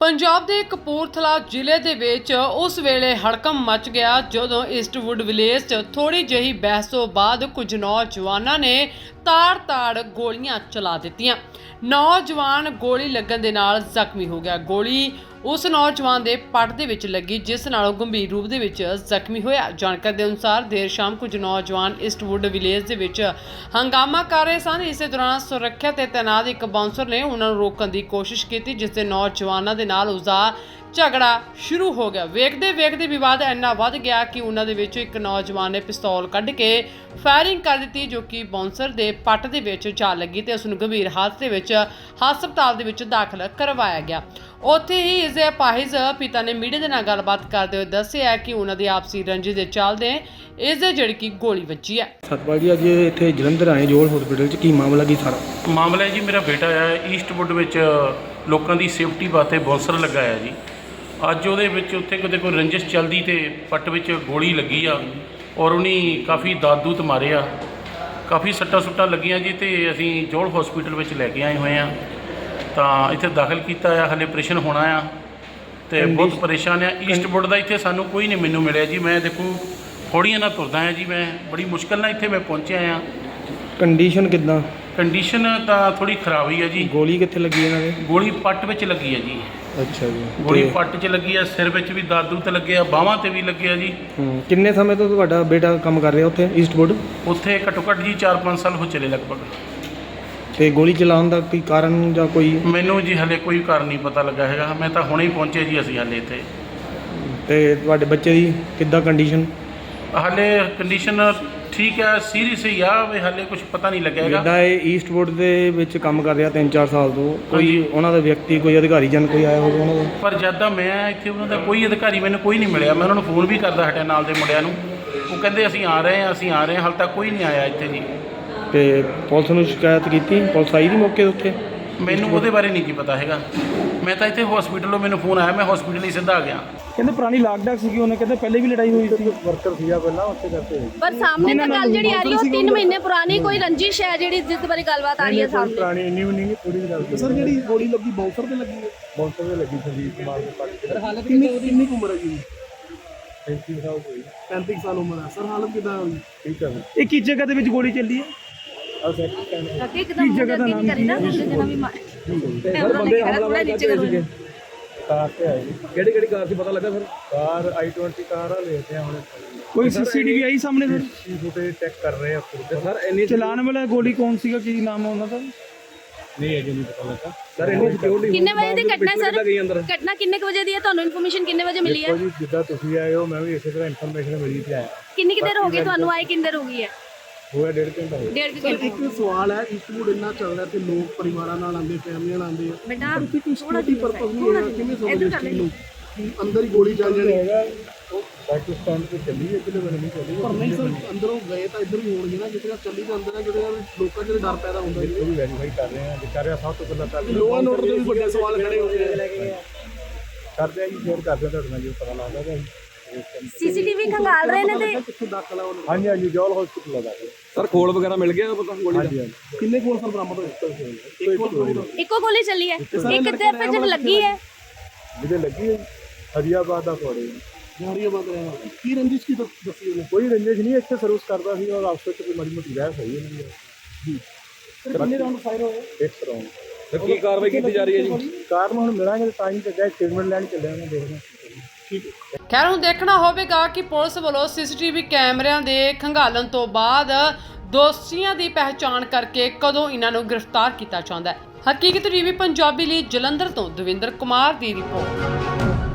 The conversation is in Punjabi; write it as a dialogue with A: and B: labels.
A: ਪੰਜਾਬ ਦੇ ਕਪੂਰਥਲਾ ਜ਼ਿਲ੍ਹੇ ਦੇ ਵਿੱਚ ਉਸ ਵੇਲੇ ਹੜਕਮ ਮਚ ਗਿਆ ਜਦੋਂ ਈਸਟਵੁੱਡ ਵਿਲੇਜ 'ਚ ਥੋੜੀ ਜਿਹੀ ਬਹਿਸ ਤੋਂ ਬਾਅਦ ਕੁਝ ਨੌਜਵਾਨਾਂ ਨੇ ਤਾੜ-ਤਾੜ ਗੋਲੀਆਂ ਚਲਾ ਦਿੱਤੀਆਂ। ਨੌਜਵਾਨ ਗੋਲੀ ਲੱਗਣ ਦੇ ਨਾਲ ਜ਼ਖਮੀ ਹੋ ਗਿਆ। ਗੋਲੀ ਉਸ ਨੌਜਵਾਨ ਦੇ ਪੱਟ ਦੇ ਵਿੱਚ ਲੱਗੀ, ਜਿਸ ਨਾਲ ਉਹ ਗੰਭੀਰ ਰੂਪ ਦੇ ਵਿੱਚ ਜ਼ਖਮੀ ਹੋਇਆ। ਜਾਣਕਾਰੀ ਦੇ ਅਨੁਸਾਰ ਦੇਰ ਸ਼ਾਮ ਕੁਝ ਨੌਜਵਾਨ ਈਸਟਵੁੱਡ ਵਿਲੇਜ ਦੇ ਵਿੱਚ ਹੰਗਾਮਾ ਕਰ ਰਹੇ ਸਨ। ਇਸੇ ਦੌਰਾਨ ਸੁਰੱਖਿਆ ਤੇ ਤੈਨਾਤ ਇੱਕ ਬਾਉਂਸਰ ਨੇ ਉਹਨਾਂ ਨੂੰ ਰੋਕਣ ਦੀ ਕੋਸ਼ਿਸ਼ ਕੀਤੀ, ਜਿਸ ਦੇ ਨੌਜਵਾਨਾਂ ਦੇ ਨਾਲ ਉਸਦਾ ਝਗੜਾ ਸ਼ੁਰੂ ਹੋ ਗਿਆ। ਵੇਖਦੇ ਵੇਖਦੇ ਵਿਵਾਦ ਇੰਨਾ ਵੱਧ ਗਿਆ ਕਿ ਉਹਨਾਂ ਦੇ ਵਿੱਚੋਂ ਇੱਕ ਨੌਜਵਾਨ ਨੇ ਪਿਸਤੌਲ ਕੱਢ ਕੇ ਫਾਇਰਿੰਗ ਕਰ ਦਿੱਤੀ ਜੋ ਕਿ ਬਾਉਂਸਰ ਦੇ ਪੱਟ ਦੇ ਵਿੱਚ ਜਾ ਲੱਗੀ ਤੇ ਉਸ ਨੂੰ ਗੰਭੀਰ ਹਾਲਤ ਦੇ ਵਿੱਚ ਹਸਪਤਾਲ ਦੇ ਵਿੱਚ ਦਾਖਲ ਕਰਵਾਇਆ ਗਿਆ। ਉੱਥੇ ਹੀ ਇਸ ਦੇ ਅਪਾਹਿਜ ਪਿਤਾ ਨੇ ਮੀਡੀਆ ਦੇ ਨਾਲ ਗੱਲਬਾਤ ਕਰਦੇ ਹੋਏ ਦੱਸਿਆ ਕਿ ਉਹਨਾਂ ਦੀ ਆਪਸੀ ਰੰਜਿਸ਼ ਦੇ ਚੱਲਦੇ ਇਸ ਦੇ ਜਿਹੜੀ ਕਿ ਗੋਲੀ ਵੱਜੀ ਹੈ।
B: ਸਤਪਾਲ ਜੀ ਅੱਜ ਇੱਥੇ ਜਲੰਧਰ ਆਏ ਜੋਲ ਹਸਪੀਟਲ ਚ। ਕੀ ਮਾਮਲਾ ਕੀ ਸਾਰਾ?
C: ਮਾਮਲਾ ਹੈ ਜੀ ਮੇਰਾ ਬੇਟਾ ਹੈ ਈਸਟਵੁੱਡ ਵਿੱਚ ਲੋਕਾਂ ਦੀ ਸੇਫਟੀ ਵਾਸਤੇ ਬੌਂਸਰ ਲਗਾਇਆ ਜੀ। ਅੱਜ ਉਹਦੇ ਵਿੱਚ ਉੱਥੇ ਕਿਤੇ ਕੋਈ ਰੰਜਿਸ਼ ਚੱਲਦੀ ਤੇ ਪੱਟ ਵਿੱਚ ਗੋਲੀ ਲੱਗੀ ਆ ਔਰ ਉਹਨੇ ਕਾਫੀ ਦਾਦੂਤ ਮਾਰਿਆ ਕਾਫੀ ਸੱਟਾਂ ਸੁੱਟਾਂ ਲੱਗੀਆਂ ਜੀ ਤੇ ਅਸੀਂ ਜੋਲ ਹਸਪੀਟਲ ਵਿੱਚ ਲੈ ਕੇ ਆਏ ਹੋਏ ਆ। ਤਾਂ ਇੱਥੇ ਦਾਖਲ ਕੀਤਾ ਆ ਹਲੇ ਆਪਰੇਸ਼ਨ ਹੋਣਾ ਆ ਤੇ ਬਹੁਤ ਪਰੇਸ਼ਾਨ ਆ। ਈਸਟਵੁੱਡ ਦਾ ਇੱਥੇ ਸਾਨੂੰ ਕੋਈ ਨਹੀਂ ਮੈਨੂੰ ਮਿਲਿਆ ਜੀ। ਮੈਂ ਦੇਖੋ ਥੋੜੀਆਂ ਨਾਲ ਤੁਰਦਾ ਆ ਜੀ। ਮੈਂ ਬੜੀ ਮੁਸ਼ਕਲ ਨਾਲ ਇੱਥੇ ਮੈਂ ਪਹੁੰਚਿਆ ਆ।
B: ਕੰਡੀਸ਼ਨ ਕਿਦਾਂ?
C: ਕੰਡੀਸ਼ਨ ਤਾਂ ਥੋੜੀ ਖਰਾਬ ਹੀ ਆ ਜੀ।
B: ਗੋਲੀ ਕਿੱਥੇ ਲੱਗੀ ਇਹਨਾਂ ਦੇ?
C: ਗੋਲੀ ਪੱਟ ਵਿੱਚ ਲੱਗੀ ਹੈ ਜੀ।
B: ਅੱਛਾ ਜੀ।
C: ਗੋਲੀ
B: ਤੇ,
C: ਪੱਟ 'ਚ ਲੱਗੀ ਹੈ ਸਿਰ ਵਿੱਚ ਵੀ ਦਾਦੂ ਤੇ ਲੱਗਿਆ ਬਾਹਾਂ ਤੇ ਵੀ ਲੱਗਿਆ ਜੀ।
B: ਹੂੰ, ਕਿੰਨੇ ਸਮੇਂ ਤੋਂ ਤੁਹਾਡਾ ਬੇਟਾ ਕੰਮ ਕਰ ਰਿਹਾ ਉੱਥੇ ਈਸਟਵੁੱਡ
C: ਉੱਥੇ ਘੱਟੋ ਘੱਟ ਜੀ 4-5 ਸਾਲ ਹੋ ਚਲੇ ਲਗਭਗ।
B: ਤੇ ਗੋਲੀ ਚਲਾਉਣ ਦਾ ਕੋਈ ਕਾਰਨ ਜਾਂ ਕੋਈ
C: ਮੈਨੂੰ ਜੀ ਹਲੇ ਕੋਈ ਕਾਰਨ ਨਹੀਂ ਪਤਾ ਲੱਗਾ ਹੈਗਾ ਮੈਂ ਤਾਂ ਹੁਣੇ ਹੀ ਪਹੁੰਚੇ ਜੀ ਅਸੀਂ ਹਲੇ ਇੱਥੇ।
B: ਤੇ ਤੁਹਾਡੇ ਬੱਚੇ ਦੀ ਕਿੱਦਾਂ ਕੰਡੀਸ਼ਨ
C: ਹਲੇ ਕੰਡੀਸ਼ਨ ਠੀਕ ਹੈ ਸੀਰੀਅਸ ਹੀ ਆ ਵੀ ਹਲੇ ਕੁਝ ਪਤਾ ਨਹੀਂ ਲੱਗਿਆ ਹੈਗਾ
B: ਜਿੱਦਾਂ ਇਹ ਈਸਟਵੁੱਡ ਦੇ ਵਿੱਚ ਕੰਮ ਕਰ ਰਿਹਾ 3-4 ਸਾਲ ਤੋਂ ਕੋਈ। ਉਹਨਾਂ ਦਾ ਵਿਅਕਤੀ ਕੋਈ ਅਧਿਕਾਰੀ ਜਨ ਕੋਈ ਆਇਆ ਹੋਵੇ ਉਹਨਾਂ ਦਾ?
C: ਪਰ ਜਦ ਦਾ ਮੈਂ ਇੱਥੇ ਉਹਨਾਂ ਦਾ ਕੋਈ ਅਧਿਕਾਰੀ ਮੈਨੂੰ ਕੋਈ ਨਹੀਂ ਮਿਲਿਆ। ਮੈਂ ਉਹਨਾਂ ਨੂੰ ਫੋਨ ਵੀ ਕਰਦਾ ਹਟਿਆ ਨਾਲ ਦੇ ਮੁੰਡਿਆਂ ਨੂੰ। ਉਹ ਕਹਿੰਦੇ ਅਸੀਂ ਆ ਰਹੇ ਹਾਂ ਅਸੀਂ ਆ ਰਹੇ ਹਾਂ ਹਾਲੇ ਤੱਕ ਕੋਈ ਨਹੀਂ ਆਇਆ ਇੱਥੇ ਜੀ।
B: ਤੇ ਪੁਲਿਸ ਨੂੰ ਸ਼ਿਕਾਇਤ ਕੀਤੀ? ਪੁਲਿਸ ਆਈ ਦੀ ਮੌਕੇ ਤੇ ਉੱਥੇ
C: ਮੈਨੂੰ ਉਹਦੇ ਬਾਰੇ ਨਹੀਂ ਕੀ ਪਤਾ ਹੈਗਾ। ਮੈਂ ਤਾਂ ਇੱਥੇ ਹਸਪੀਟਲੋਂ ਮੈਨੂੰ ਫੋਨ ਆਇਆ ਮੈਂ ਹਸਪੀਟਲ ਹੀ ਸਿੱਧਾ ਆ ਗਿਆ।
B: ਕਹਿੰਦੇ ਪੁਰਾਣੀ ਲਾਕਡਾਊਨ ਸੀਗੀ ਉਹਨੇ ਕਹਿੰਦੇ ਪਹਿਲੇ ਵੀ ਲੜਾਈ ਹੋਈ ਸੀ। ਵਰਕਰ ਸੀਗਾ ਪਹਿਲਾਂ ਉੱਥੇ ਕਰਦੇ
D: ਪਰ ਸਾਹਮਣੇ ਤਾਂ ਗੱਲ ਜਿਹੜੀ ਆ ਰਹੀ ਹੈ ਉਹ 3 ਮਹੀਨੇ ਪੁਰਾਣੀ ਕੋਈ ਰੰਜਿਸ਼ ਹੈ ਜਿਹੜੀ ਜਿਸ ਬਾਰੇ ਗੱਲਬਾਤ ਆ ਰਹੀ ਹੈ ਸਾਹਮਣੇ?
B: ਪੁਰਾਣੀ ਇੰਨੀ ਵੀ ਨਹੀਂ ਪੂਰੀ ਗੱਲ
E: ਸਰ ਜਿਹੜੀ ਗੋਲੀ ਲੱਗੀ ਬਾਉਂਸਰ ਤੇ ਲੱਗੀ ਹੈ?
B: ਮੌਸਮ ਤੇ ਲੱਗੀ ਸੰਦੀਪ ਕੁਮਾਰ ਦੇ ਪੱਟ
E: ਸਰ ਹਾਲਤ ਕਿੰਨੀ ਕਿੰਨੀ ਕੁ ਉਮਰ ਹੈ ਜੀ?
B: 35 ਸਾਲ ਹੋਈ
E: 35 ਸਾਲ ਉਮਰ ਹੈ। ਸਰ ਹਾਲਤ ਕਿਦਾਂ ਹੋਈ
B: ਠੀਕ ਹੈ।
E: ਇਹ ਕਿਸ ਜਗ੍ਹਾ ਦੇ ਵਿੱਚ ਗੋਲੀ ਚੱਲੀ ਹੈ?
D: ਇੱਕਦਮ ਜਗ੍ਹਾ ਦਾ ਨਾਮ ਵੀ ਮਾਰ ਸਰ ਬੰਦੇ ਹਮਲਾ ਨੀਚੇ ਕਰੋ
B: ਕਾਰ ਤੇ ਆਏ।
E: ਕਿਹੜੀ ਕਿਹੜੀ ਕਾਰ ਸੀ ਪਤਾ ਲੱਗਾ ਸਰ
B: ਕਾਰ i20 ਕਾਰ ਆ ਲੈਤੇ ਆ ਹੁਣ।
E: ਕੋਈ ਸੀਸੀਟੀਵੀ ਆਈ ਸਾਹਮਣੇ ਸਰ
B: ਸੀ ਫੁਟੇਜ ਚੈੱਕ ਕਰ ਰਹੇ ਆ ਫਿਰ
E: ਸਰ ਇੰਨੀ ਚਲਾਨ ਵਾਲਾ ਗੋਲੀ ਕੌਣ ਸੀਗਾ? ਕੀ ਨਾਮ ਹੈ ਉਹਨਾਂ ਦਾ?
B: ਨਹੀਂ ਅਜੇ ਨਹੀਂ ਪਤਾ ਲੱਗਾ।
E: ਸਰ ਇੰਨੀ ਸਿਕਿਉਰਿਟੀ
D: ਕਿੰਨੇ ਵਜੇ ਦੀ ਘਟਨਾ ਹੈ
E: ਕਿੱਦਾਂ ਗਈ ਅੰਦਰ?
D: ਸਰ ਘਟਨਾ ਕਿੰਨੇ ਕੁ ਵਜੇ ਦੀ ਹੈ? ਤੁਹਾਨੂੰ ਇਨਫੋਰਮੇਸ਼ਨ ਕਿੰਨੇ ਵਜੇ ਮਿਲੀ ਹੈ?
B: ਦੇਖੋ ਜੀ ਜਿੱਦਾਂ ਤੁਸੀਂ ਆਏ ਹੋ ਮੈਂ ਵੀ ਇਸੇ ਤਰ੍ਹਾਂ ਇਨਫੋਰਮੇਸ਼ਨ ਮਿਲੀ ਤੇ ਆਇਆ।
D: ਕਿੰਨੀ ਕਿ ਦੇਰ ਹੋ ਗਈ ਤੁਹਾਨੂੰ? ਆਏ ਕਿੰਨੀ ਦੇਰ ਹੋ ਗਈ ਹੈ?
B: ਹੋਇਆ ਡੇਢ ਘੰਟਾ ਹੋ ਗਿਆ
D: ਡੇਢ ਕੁ
E: ਸਰ
D: ਘੰਟੇ
E: ਇੱਕ ਸਵਾਲ ਹੈ ਈਸਟਵੁੱਡ ਇੰਨਾ ਚੱਲ ਰਿਹਾ ਤੇ ਲੋਕ ਪਰਿਵਾਰਾਂ ਨਾਲ ਆਉਂਦੇ ਫੈਮਲੀਆਂ ਨਾਲ ਆਉਂਦੇ ਆ।
D: ਬੇਟਾ
E: ਪਰ ਇੱਥੇ ਕੋਈ ਸਿਕਿਉਰਿਟੀ ਪਰਪਸ ਨਹੀਂ ਹੈ। ਕਿਵੇਂ ਸਮਝਦੇ ਇਸ ਚੀਜ਼ ਨੂੰ? ਕਿ ਅੰਦਰ ਹੀ ਗੋਲੀ ਚੱਲ ਜਾਣੀ।
B: ਹੈਗਾ ਉਹ ਪਾਕਿਸਤਾਨ ਤੇ ਚੱਲੀ ਹੈ ਕਿਤੇ ਨਹੀਂ ਚੱਲੀ
E: ਪਰ ਨਹੀਂ ਸਰ ਅੰਦਰੋਂ ਗਏ ਤਾਂ ਇੱਧਰ ਹੀ ਹੋਣਗੇ ਨਾ ਕਿਤੇ ਚੱਲੀ ਤਾਂ ਅੰਦਰ ਆ ਕਿਤੇ ਲੋਕਾਂ 'ਚ ਡਰ ਪੈਦਾ ਹੁੰਦਾ ਜੀ।
B: ਉਹ ਵੀ ਵੈਰੀਫਾਈ ਕਰ ਰਹੇ ਆ ਵਿਚਾਰਿਆ ਸਭ ਤੋਂ ਪਹਿਲਾਂ ਤਾਂ
E: ਲੋਅ ਐਂਡ ਆਰਡਰ ਦੇ ਵੀ ਵੱਡੇ ਸਵਾਲ ਖੜੇ ਹੋ ਗਏ
B: ਕਰਦੇ ਆ ਜੀ ਸ਼ੇਅਰ ਕਰਦੇ ਆ ਤੁਹਾਡੇ ਨਾਲ ਜੋ ਪਤਾ ਲੱਗਦਾ ਅਸੀਂ
D: ਸੀਸੀਟੀਵੀ ਖੰਗਾਲ ਰਹੇ ਨੇ ਤੇ
E: ਕਿੱਥੇ ਦਾਖਲ ਆ ਉਹ?
B: ਹਾਂਜੀ ਹਾਂਜੀ ਜੋਲ ਹਸਪੀਟਲ ਦੇ
E: ਸਰ ਖੋਲ ਵਗੈਰਾ ਮਿਲ ਗਿਆ ਪਤਾ ਗੋਲੀ
B: ਹਾਂਜੀ ਹਾਂਜੀ।
E: ਕਿੰਨੇ ਕੋਲ ਸਰ ਬਰਾਮਦ ਹੋਏ? ਇੱਕ ਕੋਲ ਗੋਲੀ ਦਾ
D: ਇੱਕੋ ਗੋਲੀ ਚੱਲੀ ਹੈ। ਇੱਕ ਤੇ ਜਦ ਲੱਗੀ ਹੈ।
B: ਜਿਹਦੇ ਲੱਗੀ ਹੈ ਜੀ, ਹਰੀਆਬਾਦ ਦਾ ਕੋੜੇ
E: ਜਾਰੀਆ ਬੰਦ ਰਿਹਾ ਕੀ ਰੰਜਿਸ਼ ਕੀ ਦੱਸ- ਦੱਸੀ ਉਹਨੇ?
B: ਕੋਈ ਰੰਜਿਸ਼ ਨਹੀਂ ਇੱਥੇ ਸਰਵਿਸ ਕਰਦਾ ਸੀ ਔਰ ਆਪਸ ਵਿੱਚ ਕੋਈ ਮਾੜੀ ਮੋਟੀ ਬਹਿਸ ਹੋਈ ਇਹਨਾਂ ਦੀ
E: ਸਰ ਕਿੰਨੇ ਰਾਉਂਡ ਫਾਇਰ ਹੋਏ?
B: ਇੱਕ ਤਰ੍ਹਾਂ
E: ਸਰ ਕੀ ਕਾਰਵਾਈ ਕੀਤੀ ਜਾ ਰਹੀ ਹੈ ਜੀ?
B: ਕਾਰਨ ਹੁਣ ਮਿਲਾਂਗੇ ਤਾਂ ਹੀ ਤੇ ਗਏ ਸਟੇਟਮੈਂਟ ਲੈਣ ਚੱਲੇ ਹਾਂ ਦੇਖਦੇ ਹਾਂ।
A: ਖੈਰ ਹੁਣ ਦੇਖਣਾ ਹੋਵੇਗਾ ਕਿ ਪੁਲਿਸ ਵੱਲੋਂ ਸੀਸੀਟੀਵੀ ਕੈਮਰਿਆਂ ਦੇ ਖੰਗਾਲਣ ਤੋਂ ਬਾਅਦ ਦੋਸ਼ੀਆਂ ਦੀ ਪਹਿਚਾਣ ਕਰਕੇ ਕਦੋਂ ਇਹਨਾਂ ਨੂੰ ਗ੍ਰਿਫਤਾਰ ਕੀਤਾ ਜਾਂਦਾ ਹੈ। ਹਕੀਕਤ ਟੀਵੀ ਪੰਜਾਬੀ ਲਈ ਜਲੰਧਰ ਤੋਂ ਦਵਿੰਦਰ ਕੁਮਾਰ ਦੀ ਰਿਪੋਰਟ।